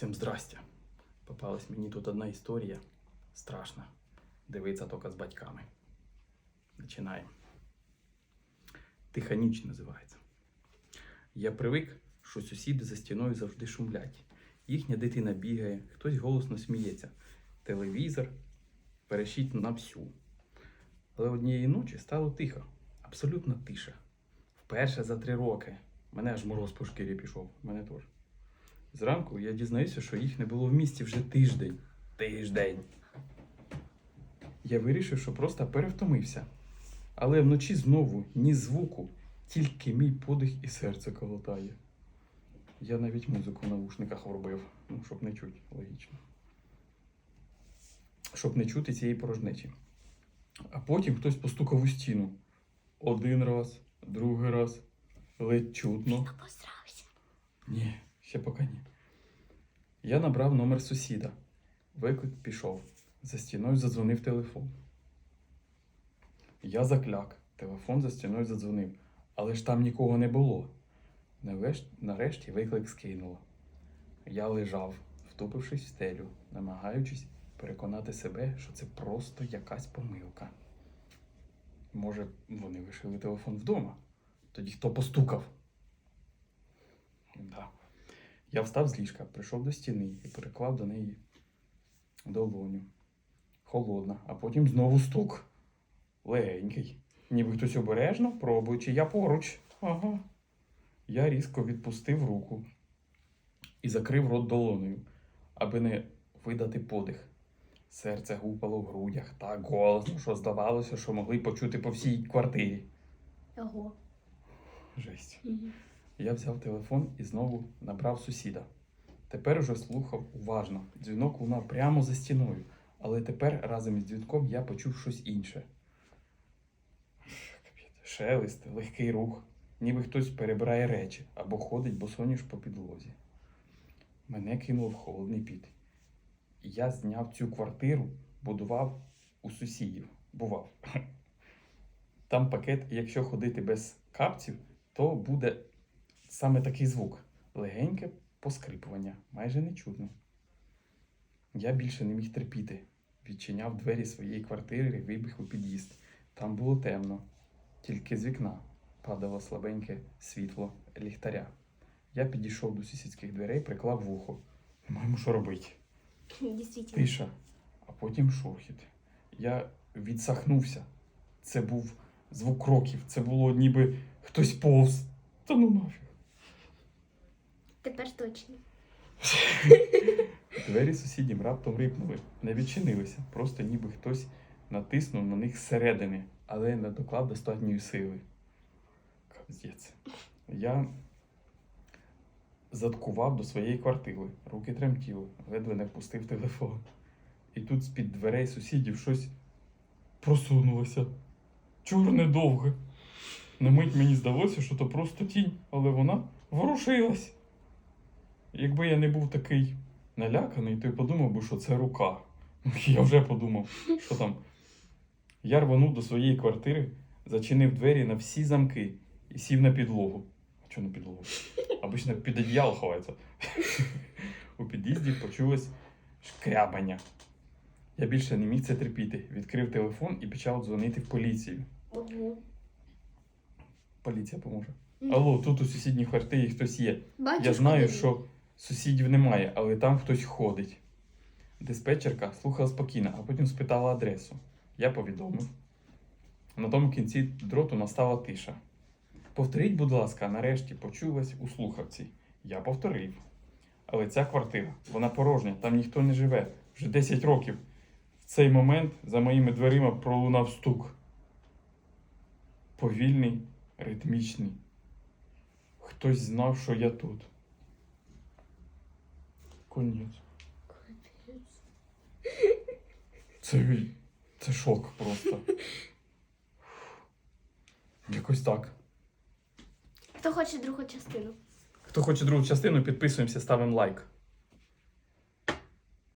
Всім здрастя. Попалась мені тут одна історія страшна. Дивиться тільки з батьками. Починаємо. Тиха ніч називається. Я привик, що сусіди за стіною завжди шумлять. Їхня дитина бігає, хтось голосно сміється. Телевізор перещить на всю. Але однієї ночі стало тихо, абсолютно тиша. Вперше за три роки. Мене аж мороз по шкірі пішов, мене теж. Зранку я дізнаюся, що їх не було в місті вже тиждень. Тиждень. Я вирішив, що просто перевтомився. Але вночі знову ні звуку, тільки мій подих і серце колотає. Я навіть музику в навушниках вробив, ну, щоб не чути, логічно. Щоб не чути цієї порожнечі. А потім хтось постукав у стіну. Один раз, другий раз, ледь чутно. Обосрався. Ні, ще поки ні. Я набрав номер сусіда. Виклик пішов. За стіною задзвонив телефон. Я закляк. Телефон за стіною задзвонив. Але ж там нікого не було. Нарешті виклик скинуло. Я лежав, втупившись в стелю, намагаючись переконати себе, що це просто якась помилка. Може, вони лишили телефон вдома? Тоді хто постукав? Да. Я встав з ліжка, прийшов до стіни і переклав до неї долоню. Холодна, а потім знову стук. Легенький. Ніби хтось обережно, пробуючи, я поруч. Ага. Я різко відпустив руку і закрив рот долоною, аби не видати подих. Серце гупало в грудях так голосно, що здавалося, що могли почути по всій квартирі. Ого. Жесть. Я взяв телефон і знову набрав сусіда. Тепер уже слухав уважно. Дзвінок лунав прямо за стіною, але тепер разом із дзвінком я почув щось інше. Шелест, легкий рух, ніби хтось перебирає речі або ходить босоніж по підлозі. Мене кинуло в холодний піт. Я зняв цю квартиру, будував у сусідів. Бував. Там пакет, якщо ходити без капців, то буде саме такий звук легеньке поскрипування, майже не чутно. Я більше не міг терпіти. Відчиняв двері своєї квартири і вибіг у під'їзд. Там було темно, тільки з вікна падало слабеньке світло ліхтаря. Я підійшов до сусідських дверей, приклав вухо. Не маємо що робити. Дійсно. Тиша, а потім шурхіт. Я відсахнувся. Це був звук кроків. Це було ніби хтось повз. Та ну нафіг. Тепер точно. Двері сусідів раптом рипнули, не відчинилися, просто ніби хтось натиснув на них зсередини, але не доклав достатньої сили. Капздець. Я заткував до своєї квартири, руки тремтіли, ледве не впустив телефон. І тут з-під дверей сусідів щось просунулося. Чорне довге. На мить мені здалося, що то просто тінь, але вона ворушилась. Якби я не був такий наляканий, то й подумав би, що це рука. Я вже подумав, що там. Я рванув до своєї квартири, зачинив двері на всі замки і сів на підлогу. А чого на підлогу? Обично під одіяло ховається. У під'їзді почулось шкрябання. Я більше не міг це терпіти. Відкрив телефон і почав дзвонити в поліцію. Ого. Поліція поможе. Алло, тут у сусідній квартирі хтось є. Бачиш, Я знаю, що сусідів немає, але там хтось ходить. Диспетчерка слухала спокійно, а потім спитала адресу. Я повідомив. На тому кінці дроту настала тиша. Повторіть, будь ласка, нарешті почулась у слухавці. Я повторив. Але ця квартира, вона порожня, там ніхто не живе. Вже 10 років. В цей момент за моїми дверима пролунав стук. Повільний, ритмічний. Хтось знав, що я тут. Конець. Це, це шок просто. Якось так. Хто хоче другу частину? Хто хоче другу частину, підписуємося, ставимо лайк.